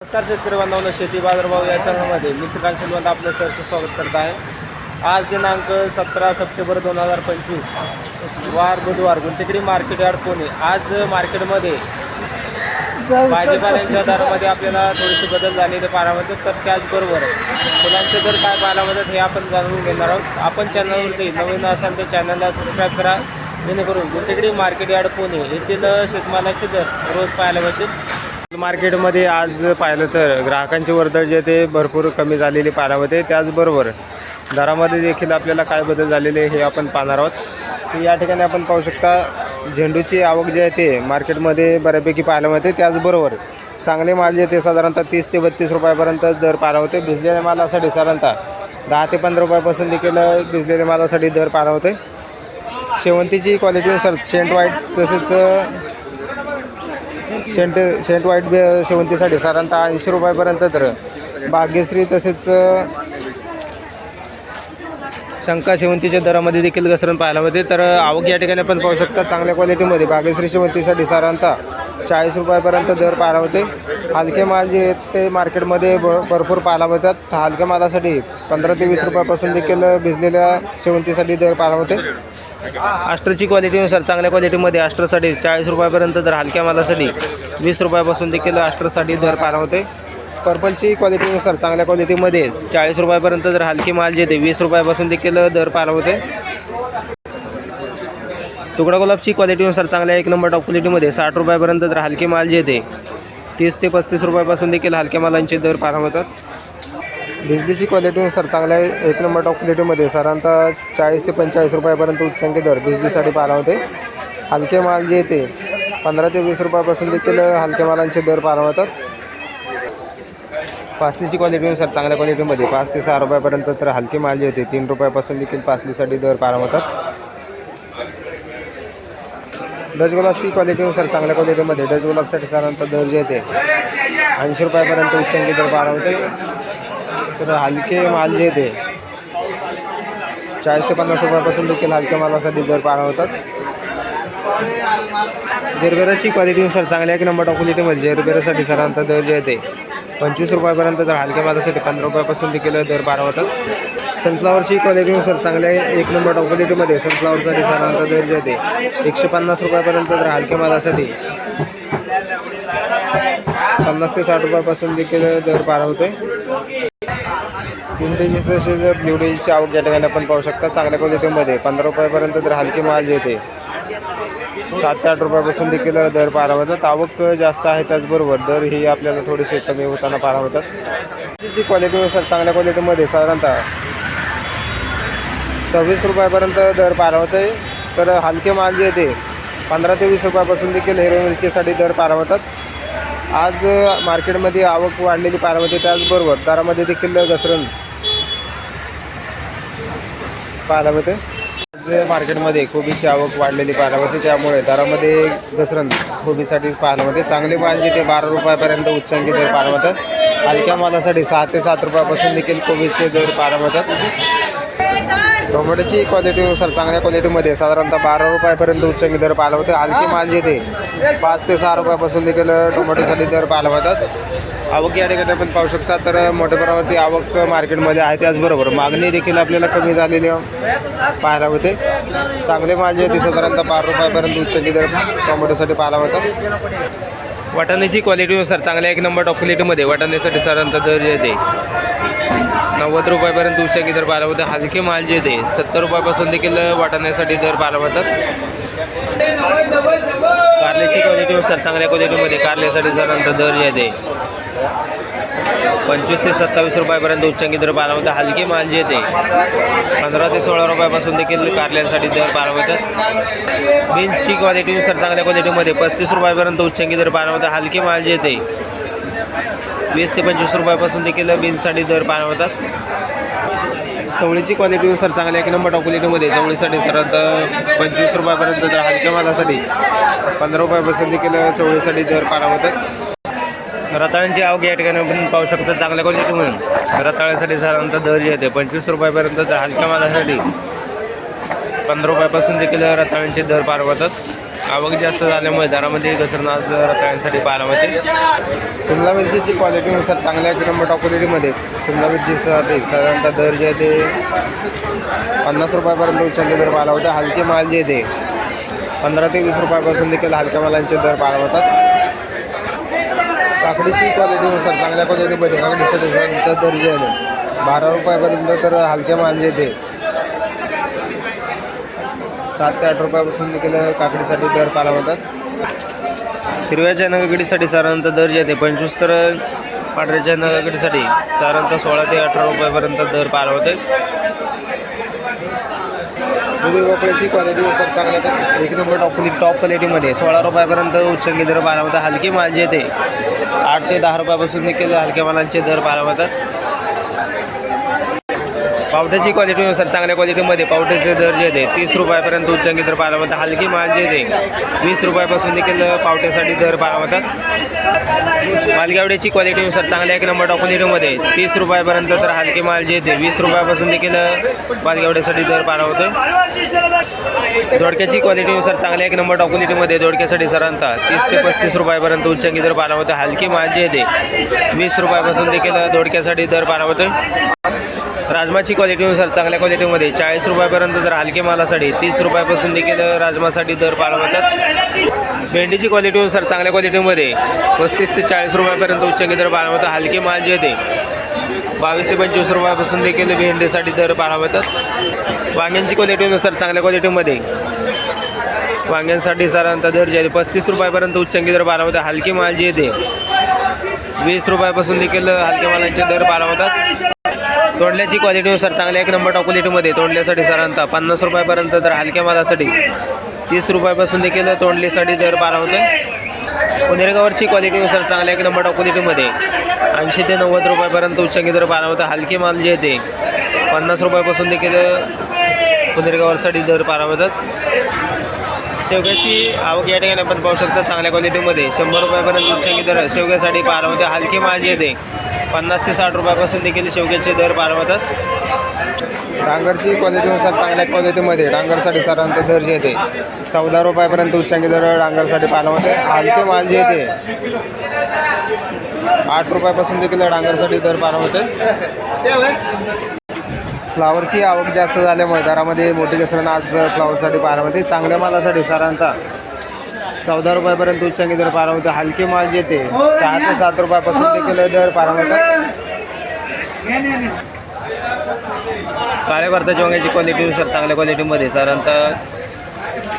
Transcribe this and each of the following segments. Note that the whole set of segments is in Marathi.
नमस्कार शेतकरी बांधवांना शेती बाजारभाव या चॅनलमध्ये मी श्रीकांत शिलवंत आपलं सहर्ष स्वागत करत आहे. आज दिनांक सतरा सप्टेंबर दोन हजार पंचवीस वार बुधवार गुंटेकडी मार्केट यार्ड पुणे. आज मार्केटमध्ये भाजीपाल्यांच्या दरामध्ये आपल्याला थोडेसे बदल झालेले पाहायला मिळतात तर त्याचबरोबर फुलांचे दर काय पाहायला मिळतात हे आपण जाणून घेणार आहोत. आपण चॅनलवरती नवीन असाल तर चॅनलला सबस्क्राईब करा. जेणेकरून गुंटेकडी मार्केट यार्ड पुणे येथील शेतमालाचे दर रोज पाहायला मिळतील. मार्केटमध्ये आज पाहिलं तर ग्राहकांची वर्दळ जे ते भरपूर कमी झालेली पाहायला होते त्याचबरोबर दरामध्ये देखील आपल्याला काय बदल झालेले हे आपण पाहणार आहोत. या ठिकाणी आपण पाहू शकता झेंडूची आवक जी आहे ते मार्केटमध्ये बऱ्यापैकी पाहायला मिळते. त्याचबरोबर चांगले माल जे ते साधारणतः तीस ते बत्तीस रुपयापर्यंत दर पाहायला होते. भिजलेल्या मालासाठी साधारणतः दहा ते पंधरा रुपयापासून देखील भिजलेल्या मालासाठी दर पाहायला होते. शेवंतीची क्वालिटीनुसार सेंट व्हाईट तसेच शेंट शेंट वाईट बे शेवंतीसाठी साधारणतः ऐंशी रुपयापर्यंत तर. भाग्यश्री तसेच शंका शेवंतीच्या दरामध्ये देखील घसरण पाहायला मिळते. तर आवक या ठिकाणी आपण पाहू शकता चांगल्या क्वालिटीमध्ये भाग्यश्री शेवंतीसाठी साधारणतः चाळीस रुपयापर्यंत दर पाहायला मिळते. हलके माल जे आहेत ते मार्केटमध्ये भ भरपूर पाहायला मिळतात. हलक्या मालासाठी पंधरा ते वीस रुपयापासून देखील भिजलेल्या शेवंतीसाठी दर पाहायला मिळते. आस्ट्रची क्वालिटीनुसार चांगल्या क्वालिटीमध्ये आस्ट्रसाठी चाळीस रुपयापर्यंत तर हलक्या मालासाठी वीस रुपयापासून देखील आस्ट्रसाठी दर पार होते पर्पलची क्वालिटीनुसार चांगल्या क्वालिटीमध्ये चाळीस रुपयापर्यंत जर हलकी माल जे ते वीस रुपयापासून देखील दर पार होते तुकडा गुलाबची क्वालिटीनुसार चांगल्या एक नंबर टॉप क्वालिटीमध्ये साठ रुपयापर्यंत जर हलके माल जे ते तीस ते पस्तीस रुपयापासून देखील हलक्या मालांचे दर पार होतात. बिजलीची क्वालिटीनुसार चांगल्या एक नंबर टॉप क्वालिटीमध्ये साधारणतः चाळीस ते पंचेचाळीस रुपयापर्यंत उच्चांकी दर बिजलीसाठी पाहायला होते. हलके माल जे येते पंधरा ते वीस रुपयापासून देखील हलक्या मालांचे दर पाहायला होतात पासलीची क्वालिटीनुसार चांगल्या क्वालिटीमध्ये पाच ते सहा रुपयापर्यंत तर हलके माल जे होते तीन रुपयापासून देखील पासलीसाठी दर पाहायला होतात डच गुलाबची क्वालिटीनुसार चांगल्या क्वालिटीमध्ये डच गुलाबसाठी साधारणतः दर जे येते ऐंशी रुपयापर्यंत उच्चांकी दर पाहायला होते तर हलके माल जे येते चाळीस ते पन्नास रुपयापासून देखील हलक्या मालासाठी दर पाहायला होतात जेरबेराची क्वालिटीनुसार चांगल्या एक नंबर टॉप म्हणजे जेरबेरासाठी साधारणतः दर जे येते पंचवीस रुपयापर्यंत तर हलक्या मालासाठी पंधरा रुपयापासून देखील दर पाहायला होतात सनफ्लावरची क्वालिटीनुसार चांगल्या एक नंबर टॉप क्वालिटीमध्ये सनफ्लावरसाठी साधारणतः दर जे येते एकशे पन्नास रुपयापर्यंत तर हलक्या मालासाठी पन्नास ते साठ रुपयापासून देखील दर पार होते विंटेज तसेच निवडीची आवक या ठिकाणी आपण पाहू शकता चांगल्या क्वालिटीमध्ये पंधरा रुपयापर्यंत तर हलकी माल येते. सात ते आठ रुपयापासून देखील दर पारा होतात आवक जास्त आहे त्याचबरोबर दर ही आपल्याला थोडेसे कमी होताना पारा होतात क्वालिटी क्वालिटीनुसार चांगल्या क्वालिटीमध्ये साधारणतः सव्वीस रुपयापर्यंत दर पारा होते तर हलके माल जे येते पंधरा ते वीस रुपयापासून देखील हिरवी मिरचीसाठी दर पारा होतात आज मार्केटमध्ये आवक वाढलेली पारा होते त्याचबरोबर दरामध्ये देखील घसरण पाहायला मिळते आज मार्केटमध्ये कोबीची आवक वाढलेली पाहायला मिळते त्यामुळे दरामध्ये घसरण कोबीसाठी पाहायला मिळते चांगले माल जे ते बारा रुपयापर्यंत उच्चांकी दर पाहायला मिळतात हलक्या मालासाठी सहा ते सात रुपयापासून देखील कोबीचे दर पाहायला मिळतात टोमॅटोची क्वालिटीनुसार चांगल्या क्वालिटीमध्ये साधारणतः बारा रुपयापर्यंत उच्चांकी दर पाहायला होते हलकी माल जे ते पाच ते सहा रुपयापासून देखील टोमॅटोसाठी दर पाहायला मिळतात आवक या ठिकाणी आपण पाहू शकता तर मोठ्या प्रमाणावरती आवक मार्केटमध्ये आहे. त्याचबरोबर मागणी देखील आपल्याला कमी झालेली पाहायला होते चांगले माल जे ते साधारणतः बारा रुपयापर्यंत उच्चांकी दर टोमॅटोसाठी पाहायला होतात वाटाण्याची क्वालिटीनुसार चांगल्या एक नंबर टॉप क्वालिटीमध्ये वाटाण्यासाठी साधारणतः दर जे ते नव्वद रुपयापर्यंत उच्चांकी दर पाहायला होते हलके माल जे ते सत्तर रुपयापासून देखील वाटण्यासाठी दर पाहायला होतात कारल्याची क्वालिटीनुसार चांगल्या क्वालिटीमध्ये कारल्यासाठी साधारणतः दर जे ते पंचवीस ते सत्तावीस रुपयापर्यंत उच्चांकी दर पाहायला होता हलके माल जे ते पंधरा ते सोळा रुपयापासून देखील कारल्यांसाठी दर पाहायला होतात बीन्सची क्वालिटीनुसार चांगल्या क्वालिटीमध्ये पस्तीस रुपयापर्यंत उच्चांकी दर पाहायला होता हलके माल जे ते वीस ते पंचवीस रुपयापासून देखील बीन्ससाठी दर पाहायला होतात चवळीची क्वालिटीनुसार चांगल्या एक नंबर क्वालिटीमध्ये चवळीसाठी साधारणतः पंचवीस रुपयापर्यंत तर हलक्या मालासाठी पंधरा रुपयापासून देखील चवळीसाठी दर पाहायला होतात रताळ्यांची आवक या ठिकाणी आपण पाहू शकतो चांगल्या क्वालिटी म्हणून. रताळ्यासाठी साधारणतः दर जे येते पंचवीस रुपयापर्यंत तर हलक्या मालासाठी पंधरा रुपयापासून देखील रताळ्यांचे दर पार होतात आवक जास्त झाल्यामुळे दरामध्ये घसरण आज रताळ्यांसाठी पाहायला मिळते. शिमला मिरचीची क्वालिटीनुसार चांगल्या एक टॉप क्वालिटीमध्ये शिमला मिरची साधारणतः दर जे ते पन्नास रुपयापर्यंत उचलले दर पाहायला होते हलके माल जे ते पंधरा ते वीस रुपयापासून देखील हलक्या मालांचे दर पाहायला होतात काकडीची क्वालिटीनुसार चांगल्या क्वालिटीमध्ये काकडीसाठी दर जे आहे बारा रुपयापर्यंत तर हलके माल जे ते सात ते आठ रुपयापासून देखील काकडीसाठी दर पाला होतात हिरव्याच्या नगाकडीसाठी साधारणतः दर जे आहे ते पंचवीस तर पांढऱ्याच्या नगाकडीसाठी साधारणतः सोळा ते अठरा रुपयापर्यंत दर पाला होते दुधी भोपळ्याची चांगली चांगल्या एक नंबर टॉप टॉप क्वालिटीमध्ये सोळा रुपयापर्यंत उच्चंगी दर पाला होता हलकी माल जे ते आठ ते दहा रुपयापासून देखील हलक्या मालांचे दर पाला होतात पावट्याची क्वालिटीनुसार चांगल्या क्वालिटीमध्ये पावट्याचे दर जे आहे तीस रुपयापर्यंत उच्चांकी दर पाहायला हलकी माल जे आहे वीस रुपयापासून देखील पावट्यासाठी दर पाहायला होतात मालगावड्याची क्वालिटीनुसार चांगल्या एक नंबर डॉक्युनिटीमध्ये क्वालिटीमध्ये तीस रुपयापर्यंत तर हलके माल जे आहे वीस रुपयापासून देखील मालगावड्यासाठी दर पाहायला होतो दोडक्याची क्वालिटीनुसार चांगल्या एक नंबर डॉक्युनिटीमध्ये क्वालिटीमध्ये दोडक्यासाठी सरांत तीस ते पस्तीस रुपयापर्यंत उच्चांकी दर पाहायला होते हलकी माल जे आहे वीस रुपयापासून देखील दोडक्यासाठी दर पाहायला होते राजमाची क्वालिटीनुसार चांगल्या क्वालिटीमध्ये. चाळीस रुपयापर्यंत तर हलके मालासाठी तीस रुपयापासून देखील राजमासाठी दर पाहायला भेंडीची क्वालिटीनुसार चांगल्या क्वालिटीमध्ये पस्तीस ते चाळीस रुपयापर्यंत उच्चांकी दर पाहायला हलके माल जे ते बावीस ते पंचवीस रुपयापासून देखील भेंडीसाठी दर पाहायला वांग्यांची क्वालिटीनुसार चांगल्या क्वालिटीमध्ये वांग्यांसाठी साधारणतः दर जे पस्तीस रुपयापर्यंत उच्चांकी दर पाहायला हलके माल जे ते वीस रुपयापासून देखील हलक्या मालांचे दर पाहायला तोंडल्याची क्वालिटीनुसार चांगल्या एक नंबर टॉप क्वालिटीमध्ये तोंडल्यासाठी साधारणतः पन्नास रुपयापर्यंत तर हलक्या मालासाठी. तीस रुपयापासून देखील तोंडलीसाठी दर बारा होते पुनेरगावरची क्वालिटीनुसार चांगल्या एक नंबर टॉप क्वालिटीमध्ये ऐंशी ते नव्वद रुपयापर्यंत उच्चांकी दर बारा होते हलके माल जे ते पन्नास रुपयापासून देखील पुनेरगावरसाठी दर बारा होतात. शेवग्याची आवक या ठिकाणी आपण पाहू शकता. चांगल्या क्वालिटीमध्ये शंभर रुपयापर्यंत उच्चांकी दर शेवग्यासाठी पारा होते हलके माल जे पन्नास ते साठ रुपयापासून देखील शेवग्याचे दर पार डांगरची क्वालिटीनुसार चांगल्या क्वालिटीमध्ये डांगरसाठी साधारणतः दर जे येते चौदा रुपयापर्यंत उच्चांकी दर डांगरसाठी पाहायला होते हलके माल जे येते आठ रुपयापासून देखील डांगरसाठी दर पार होते फ्लावरची आवक जास्त झाल्यामुळे दरामध्ये मोठी घसरण आज फ्लावरसाठी पाहायला होते चांगल्या मालासाठी साधारणतः चौदा रुपयापर्यंत उच्चांकी दर पारा होते हलके माल जे ते सहा ते सात रुपयापासून देखील दर पारा होतात काळ्या भरताच्या वांग्याची क्वालिटीनुसार चांगल्या क्वालिटीमध्ये साधारणतः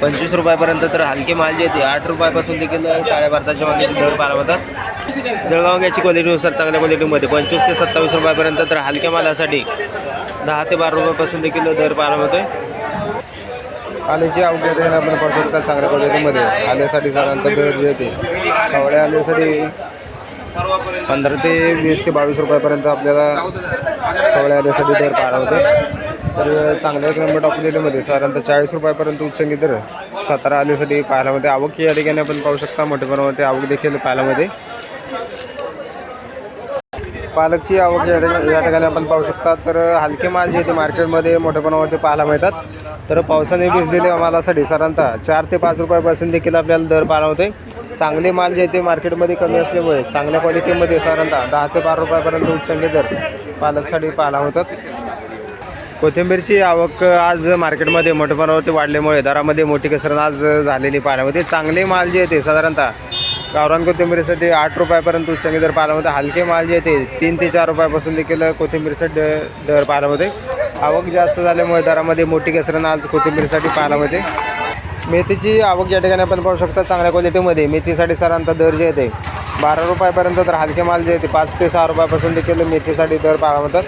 पंचवीस रुपयापर्यंत तर हलके माल जे ते आठ रुपयापासून देखील काळ्या भरताच्या वांग्याचे दर पारा होतात जळगाव वांग्याची क्वालिटीनुसार चांगल्या क्वालिटीमध्ये पंचवीस ते सत्तावीस रुपयापर्यंत तर हलक्या मालासाठी दहा ते बारा रुपयापासून देखील दर पारा होतोय आल्याची आवक या आपण पाहू शकता चांगल्या क्वालिटीमध्ये आल्यासाठी साधारणतः दर जे येते कावळ्या आल्यासाठी पंधरा ते वीस ते बावीस रुपयापर्यंत आपल्याला कवळ्या आल्यासाठी दर पाहायला होते. तर चांगल्या नंबर टॉप साधारणतः चाळीस रुपयापर्यंत उच्चंगी दर सातारा आल्यासाठी पाहायला मध्ये आवक या ठिकाणी आपण पाहू शकता. मोठ्या प्रमाणामध्ये आवक देखील पाहायला मध्ये पालकची आवक या ठिकाणी या ठिकाणी आपण पाहू शकता. तर हलके माल जे ते मार्केटमध्ये मोठ्या प्रमाणावरती पाहायला मिळतात. तर पावसाने भिजलेल्या मालासाठी साधारणतः चार ते पाच रुपयापासून देखील आपल्याला दर पाहायला होते चांगले माल जे ते मार्केटमध्ये कमी असल्यामुळे चांगल्या क्वालिटीमध्ये साधारणतः दहा ते बारा रुपयापर्यंत उच्चांचे दर पालकसाठी पाहायला होतात कोथिंबीरची आवक आज मार्केटमध्ये मोठ्या प्रमाणावरती वाढल्यामुळे दरामध्ये मोठी घसरण आज झालेली पाहायला होते चांगले माल जे ते साधारणतः गावरान कोथिंबीरीसाठी आठ रुपयापर्यंत उच्चांकी दर पाहायला हलके माल जे ते तीन ते चार रुपयापासून देखील कोथिंबीरीसाठी द- दर पाहायला होते आवक जास्त झाल्यामुळे दरामध्ये मोठी घसरण आज कोथिंबीरीसाठी पाहायला होते मेथीची आवक या ठिकाणी आपण पाहू शकता चांगल्या क्वालिटीमध्ये. मेथीसाठी साधारणतः दर जे येते बारा रुपयापर्यंत तर हलके माल जे येते पाच ते सहा रुपयापासून देखील मेथीसाठी दर पाहायला होतात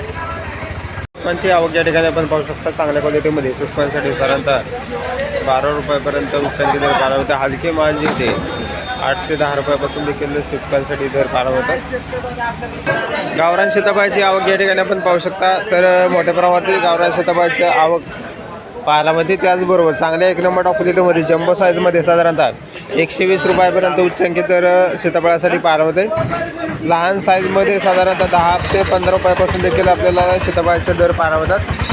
सुटपांची आवक या ठिकाणी आपण पाहू शकता चांगल्या क्वालिटीमध्ये. सुटपांसाठी साधारणतः बारा रुपयापर्यंत उच्चांकी दर पाहायला होता हलके माल जे येते आठ ते दहा रुपयापासून देखील शेतकऱ्यांसाठी दर पाहायला होतात. गावरान शेताफळाची आवक या ठिकाणी आपण पाहू शकता. तर मोठ्या प्रमाणावरती गावरान शेताफळाची आवक पाहायला मिळते. त्याचबरोबर चांगल्या एक नंबर टॉप जम्बो साईजमध्ये साधारणतः एकशे वीस रुपयापर्यंत उच्चांकी तर सीताफळासाठी पाहायला होते. लहान साईजमध्ये साधारणतः दहा ते पंधरा रुपयापासून देखील आपल्याला सीताफळाचे दर पाहायला होतात.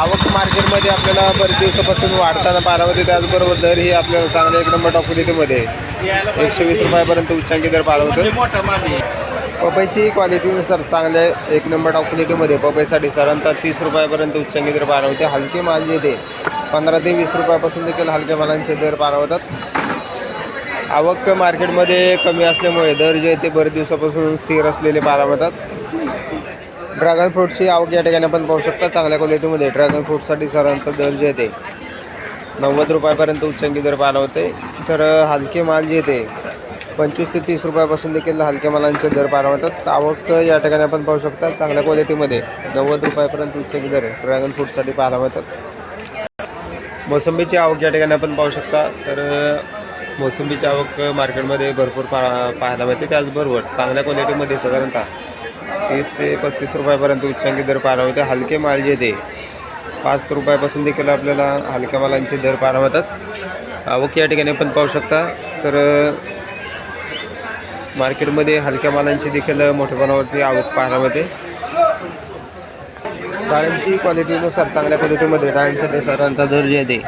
आवक मार्केटमध्ये आपल्याला बरेच दिवसापासून वाढताना पाहायला मिळते. त्याचबरोबर दरही आपल्याला चांगल्या एक नंबर टॉप क्वालिटीमध्ये एकशे वीस रुपयापर्यंत उच्चांकी दर पाहायला पपईची क्वालिटीनुसार चांगल्या एक नंबर टॉप क्वालिटीमध्ये पपईसाठी साधारणतः तीस रुपयापर्यंत उच्चांकी दर पाहायला होते हलके माल जे ते पंधरा ते वीस रुपयापासून देखील हलक्या मालांचे दर पाहायला होतात आवक मार्केटमध्ये कमी असल्यामुळे दर जे ते बरेच दिवसापासून स्थिर असलेले पाहायला ड्रॅगन फ्रूटची आवक या ठिकाणी आपण पाहू शकता. चांगल्या क्वालिटीमध्ये ड्रॅगन फ्रूटसाठी साधारणतः दर जे ते नव्वद रुपयापर्यंत उच्चंकी दर पाहायला होते. तर हलके माल जे येते पंचवीस ते तीस रुपयापासून देखील हलक्या मालांचे दर पाहायला मिळतात. आवक या ठिकाणी आपण पाहू शकता. चांगल्या क्वालिटीमध्ये नव्वद रुपयापर्यंत उच्चंकी दर ड्रॅगन फ्रूटसाठी पाहायला मिळतात. मोसंबीची आवक या ठिकाणी आपण पाहू शकता. तर मोसंबीची आवक मार्केटमध्ये भरपूर पा पाहायला मिळते. त्याचबरोबर चांगल्या क्वालिटीमध्ये साधारणतः तीस ते पस्तीस रुपयापर्यंत उच्चांकी दर पाहायला हलके माल जे ते पाच रुपयापासून देखील आपल्याला हलक्या मालांचे दर पाहायला आवक या ठिकाणी पण पाहू शकता. तर मार्केटमध्ये हलक्या मालांची देखील मोठ्या प्रमाणावरती आवक पाहायला मिळते डाळिंबची क्वालिटीनुसार चांगल्या क्वालिटीमध्ये डाळिंबसाठी साधारणतः दर जे आहे ते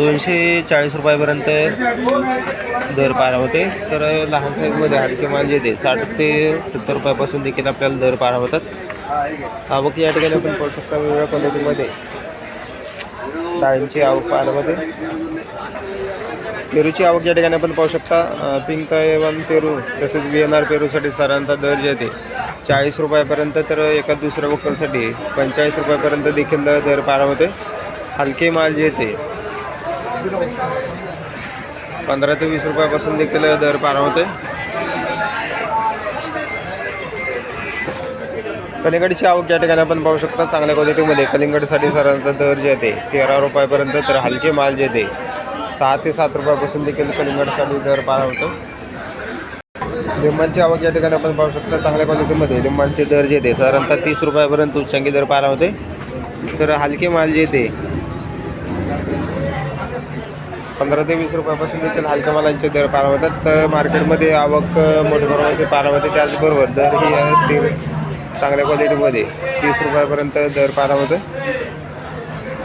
दोनशे चाळीस रुपयापर्यंत दर पार होते. तर लहान साईजमध्ये हलके माल जे ते साठ ते सत्तर रुपयापासून देखील आपल्याला दर पार होतात. आवक या ठिकाणी आपण पाहू शकता वेगवेगळ्या क्वालिटीमध्ये डाळींची आवक पाहायला पेरूची आवक या ठिकाणी आपण पाहू शकता. पिंक तैवान पेरू तसेच व्ही एन आर पेरूसाठी साधारणतः दर जे ते चाळीस रुपयापर्यंत तर एका दुसऱ्या वक्कलसाठी पंचेचाळीस रुपयापर्यंत देखील दर पार होते. हलके माल जे ते पंधरा ते वीस रुपयापासून देखील दर पार होते कलिंगडची आवक या ठिकाणी आपण पाहू शकता चांगल्या क्वालिटीमध्ये कलिंगडसाठी साधारणतः दर जे आहे तेरा रुपयापर्यंत तर हलके माल जे ते सहा ते सात रुपयापासून देखील कलिंगडसाठी दर पार होतो. लिंबांची आवक या ठिकाणी आपण पाहू शकता चांगल्या क्वालिटीमध्ये लिंबांचे दर जे ते साधारणतः तीस रुपयापर्यंत उच्चांकी दर पार होते. तर हलके माल जे ते पंधरा ते वीस रुपयापासून देखील हलक्या मालांचे दर पाहायला होतात तर मार्केटमध्ये आवक मोठ्या प्रमाणात पाहायला होते त्याचबरोबर दर ही स्थिर चांगल्या क्वालिटीमध्ये तीस रुपयापर्यंत दर पाहायला होतं